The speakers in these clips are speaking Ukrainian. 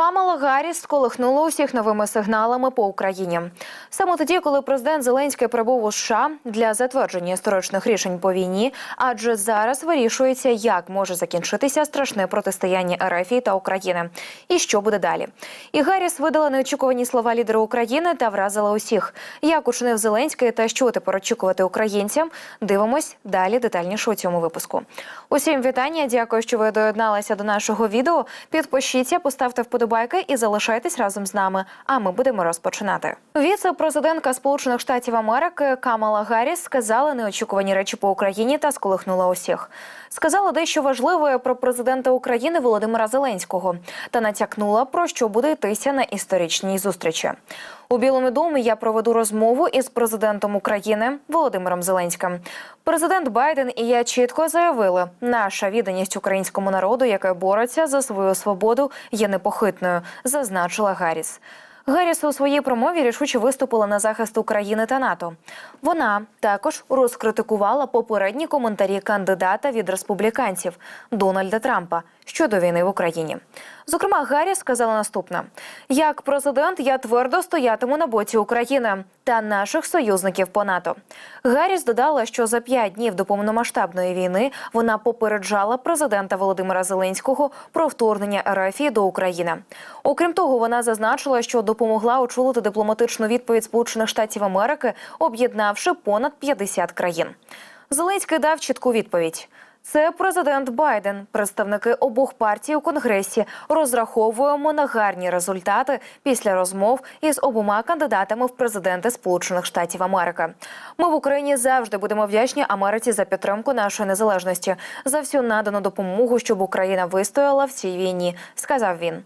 Камала Гарріс сколихнула усіх новими сигналами по Україні. Саме тоді, коли президент Зеленський прибув у США для затвердження історичних рішень по війні, адже зараз вирішується, як може закінчитися страшне протистояння РФ та України, і що буде далі. І Гарріс видала неочікувані слова лідера України та вразила усіх. Як учинив Зеленський та що тепер очікувати українцям? Дивимось далі детальніше у цьому випуску. Усім вітання. Дякую, що ви доєдналися до нашого відео. Підпишіться, поставте вподобайки і залишайтесь разом з нами. А ми будемо розпочинати. Віце-президентка Сполучених Штатів Америки Камала Гарріс сказала неочікувані речі по Україні та сколихнула усіх. Сказала дещо важливе про президента України Володимира Зеленського та натякнула про що буде йтися на історичній зустрічі. У Білому домі я проведу розмову із президентом України Володимиром Зеленським. Президент Байден і я чітко заявили, наша відданість українському народу, який бореться за свою свободу, є непохитною, зазначила Гарріс. Гарріс у своїй промові рішуче виступила на захист України та НАТО. Вона також розкритикувала попередні коментарі кандидата від республіканців Дональда Трампа щодо війни в Україні. Зокрема, Гарріс сказала наступне: як президент, я твердо стоятиму на боці України та наших союзників по НАТО. Гарріс додала, що за п'ять днів до повномасштабної війни вона попереджала президента Володимира Зеленського про вторгнення РФ до України. Окрім того, вона зазначила, що допомогла очолити дипломатичну відповідь Сполучених Штатів Америки, об'єднавши понад 50 країн. Зеленський дав чітку відповідь. Це президент Байден, представники обох партій у конгресі. Розраховуємо на гарні результати після розмов із обома кандидатами в президенти Сполучених Штатів Америки. Ми в Україні завжди будемо вдячні Америці за підтримку нашої незалежності, за всю надану допомогу, щоб Україна вистояла в цій війні, сказав він.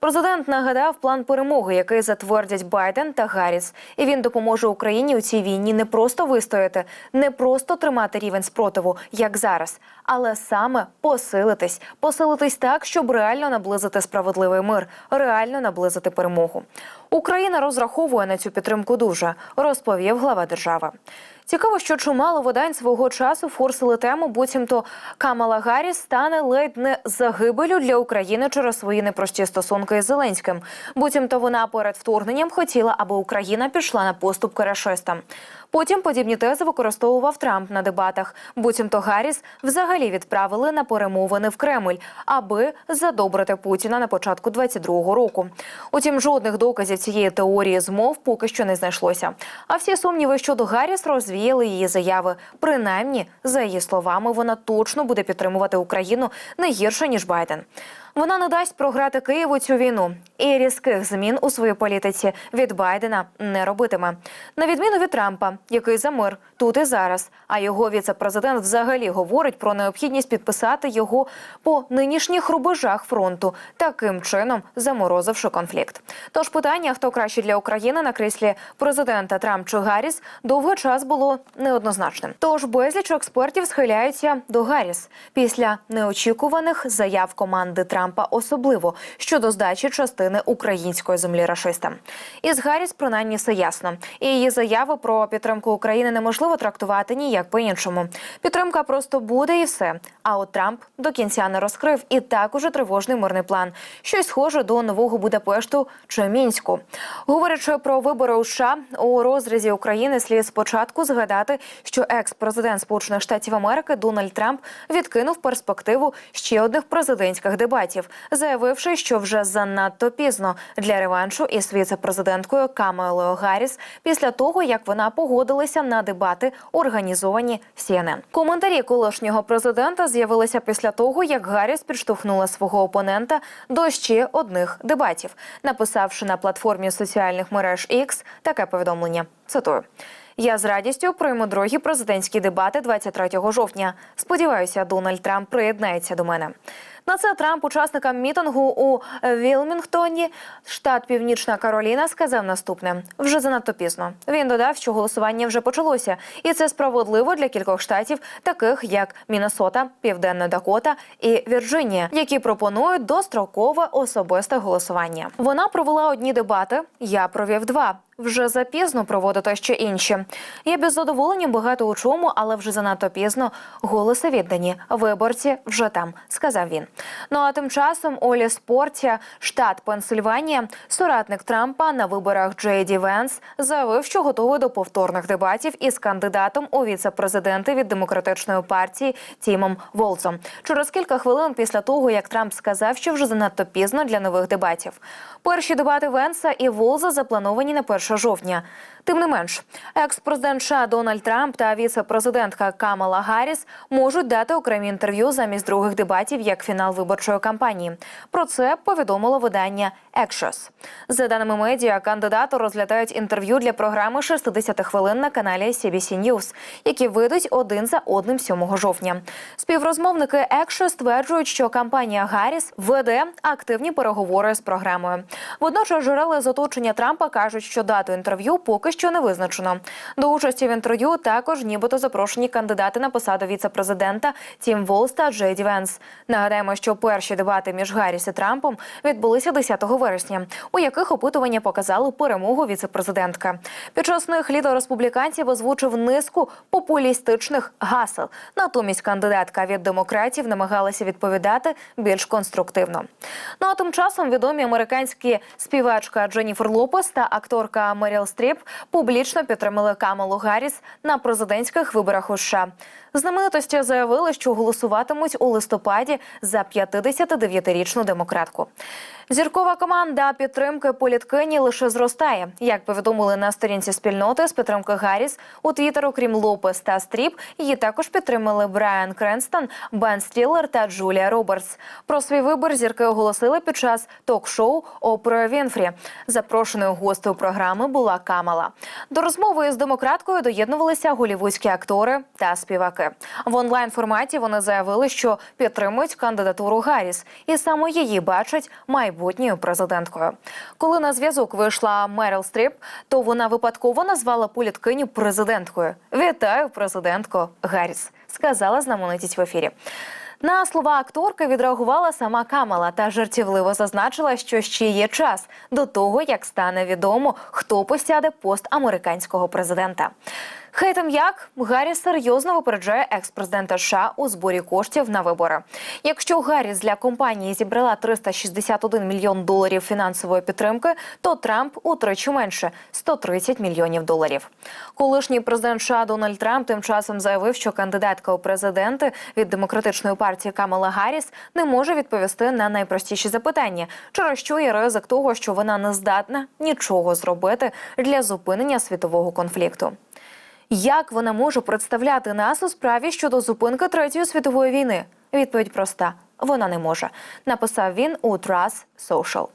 Президент нагадав план перемоги, який затвердять Байден та Гарріс. І він допоможе Україні у цій війні не просто вистояти, не просто тримати рівень спротиву, як зараз, але саме посилитись, посилитись так, щоб реально наблизити справедливий мир, реально наблизити перемогу. Україна розраховує на цю підтримку дуже, розповів глава держави. Цікаво, що чимало видань свого часу форсили тему, буцімто Камала Гарріс стане ледь не загибелю для України через свої непрості стосунки із Зеленським. Буцімто вона перед вторгненням хотіла, аби Україна пішла на поступки рашистам. Потім подібні тези використовував Трамп на дебатах. Буцімто Гарріс взагалі відправили на перемовини в Кремль, аби задобрити Путіна на початку 22-го року. Утім, жодних доказів цієї теорії змов поки що не знайшлося. А всі сумніви щодо Гарріс розвіяли її заяви. Принаймні, за її словами, вона точно буде підтримувати Україну не гірше ніж Байден. Вона не дасть програти Києву цю війну і різких змін у своїй політиці від Байдена не робитиме. На відміну від Трампа, який за мир тут і зараз. А його віце-президент взагалі говорить про необхідність підписати його по нинішніх рубежах фронту, таким чином заморозивши конфлікт. Тож питання, хто краще для України на кріслі президента Трамп чи Гарріс, довгий час було неоднозначним. Тож безліч експертів схиляються до Гарріс після неочікуваних заяв команди Трампа, особливо щодо здачі частини української землі рашистам. Із Гарріс принаймні все ясно, і її заяви про підтримку України неможливо трактувати ніяк по-іншому. Підтримка просто буде і все. А от Трамп до кінця не розкрив і так уже тривожний мирний план. Щось схоже до нового Будапешту чи Мінську. Говорячи про вибори у США у розрізі України, слід спочатку згадати, що екс-президент Сполучених Штатів Америки Дональд Трамп відкинув перспективу ще одних президентських дебатів, заявивши, що вже занадто пізно для реваншу із віце-президенткою Камелою Гарріс після того, як вона погодилася на дебати, організовані CNN. Коментарі колишнього президента з'явилися після того, як Гарріс підштовхнула свого опонента до ще одних дебатів, написавши на платформі соціальних мереж X таке повідомлення. Цитую. Я з радістю прийму другі президентські дебати 23 жовтня. Сподіваюся, Дональд Трамп приєднається до мене. На це Трамп учасникам мітингу у Вілмінгтоні, штат Північна Кароліна, сказав наступне: вже занадто пізно. Він додав, що голосування вже почалося, і це справедливо для кількох штатів, таких як Міннесота, Південна Дакота і Вірджинія, які пропонують дострокове особисте голосування. Вона провела одні дебати. Я провів два. Вже запізно проводити ще інші. Я без задоволення багато у чому, але вже занадто пізно. Голоси віддані. Виборці вже там, сказав він. Ну а тим часом Олі Спортія, штат Пенсильванія, соратник Трампа на виборах Джей Ді Венс заявив, що готовий до повторних дебатів із кандидатом у віце-президенти від демократичної партії Тімом Волцом. Через кілька хвилин після того, як Трамп сказав, що вже занадто пізно для нових дебатів. Перші дебати Венса і Волза заплановані на 1 жовтня. Тим не менш, екс-президент США Дональд Трамп та віце-президентка Камала Гарріс можуть дати окремі інтерв'ю замість других дебатів як фінал виборчої кампанії. Про це повідомило видання Axios. За даними медіа, кандидати розглядають інтерв'ю для програми 60 хвилин на каналі CBC News, які вийдуть один за одним 7 жовтня. Співрозмовники Axios стверджують, що кампанія Гарріс веде активні переговори з програмою. Водночас джерела з оточення Трампа кажуть, що дату інтерв'ю поки що не визначено. До участі в інтерв'ю також нібито запрошені кандидати на посаду віце-президента Тім Волс та Джей Ді Венс. Нагадаємо, що перші дебати між Гарріс і Трампом відбулися 10 вересня, у яких опитування показали перемогу віце-президентка. Під час них лідер республіканців озвучив низку популістичних гасел. Натомість кандидатка від демократів намагалася відповідати більш конструктивно. Ну а тим часом відомі американські співачка Дженніфер Лопес та акторка Меріл Стріп публічно підтримали Камалу Гарріс на президентських виборах у США. Знаменитості заявили, що голосуватимуть у листопаді за 59-річну демократку. Зіркова команда підтримки політкині лише зростає. Як повідомили на сторінці спільноти з підтримки Гарріс, у Твіттер, окрім Лопес та Стріп, її також підтримали Брайан Кренстон, Бен Стіллер та Джулія Робертс. Про свій вибір зірки оголосили під час ток-шоу Опри Вінфрі. Запрошеною гостею програми була Камала. До розмови з демократкою доєднувалися голівудські актори та співаки. В онлайн форматі вони заявили, що підтримують кандидатуру Гарріс, і саме її бачать майбутньою президенткою. Коли на зв'язок вийшла Мерил Стріп, то вона випадково назвала політкиню президенткою. Вітаю, президентко Гарріс, сказала знаменитість в ефірі. На слова акторки відреагувала сама Камала та жартівливо зазначила, що ще є час до того, як стане відомо, хто посяде пост американського президента. Хай там як Гарріс серйозно випереджає екс-президента США у зборі коштів на вибори. Якщо Гарріс для компанії зібрала 361 мільйон доларів фінансової підтримки, то Трамп утричі менше 130 мільйонів доларів. Колишній президент США Дональд Трамп тим часом заявив, що кандидатка у президенти від демократичної партії Камала Гарріс не може відповісти на найпростіші запитання, через що є ризик того, що вона не здатна нічого зробити для зупинення світового конфлікту. Як вона може представляти нас у справі щодо зупинки третьої світової війни? Відповідь проста. Вона не може, написав він у Trust Social.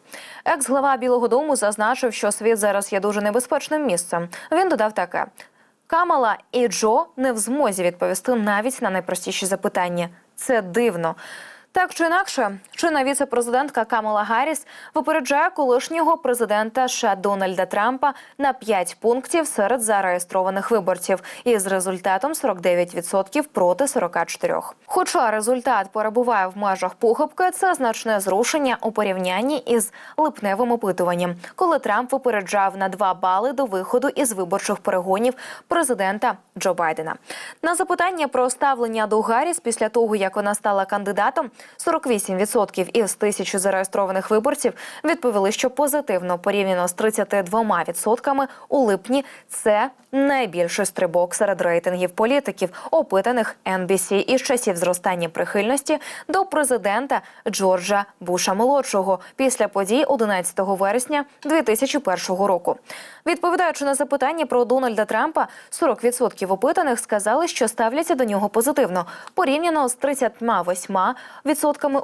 Екс-глава Білого Дому зазначив, що світ зараз є дуже небезпечним місцем. Він додав таке: Камала і Джо не в змозі відповісти навіть на найпростіші запитання. Це дивно. Так чи інакше, чинна віце-президентка Камала Гарріс випереджає колишнього президента США Дональда Трампа на 5 пунктів серед зареєстрованих виборців із результатом 49% проти 44%. Хоча результат перебуває в межах похибки, це значне зрушення у порівнянні із липневим опитуванням, коли Трамп випереджав на 2 бали до виходу із виборчих перегонів президента Джо Байдена. На запитання про ставлення до Гарріс після того, як вона стала кандидатом, 48% із тисячі зареєстрованих виборців відповіли, що позитивно порівняно з 32% у липні це найбільший стрибок серед рейтингів політиків, опитаних NBC із часів зростання прихильності до президента Джорджа Буша молодшого після подій 11 вересня 2001 року. Відповідаючи на запитання про Дональда Трампа, 40% опитаних сказали, що ставляться до нього позитивно порівняно з 38%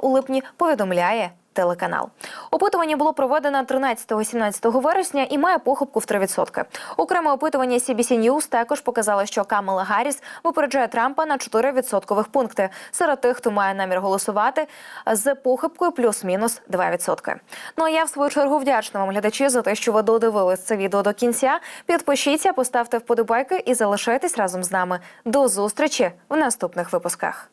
у липні. Повідомляє телеканал. Опитування було проведено 13-17 вересня і має похибку в 3%. Окреме опитування CBC News також показало, що Камала Гарріс випереджає Трампа на 4 відсоткових пункти серед тих, хто має намір голосувати з похибкою плюс-мінус 2%. Ну а я в свою чергу вдячна вам глядачі за те, що ви додивились це відео до кінця. Підпишіться, поставте вподобайки і залишайтесь разом з нами. До зустрічі в наступних випусках.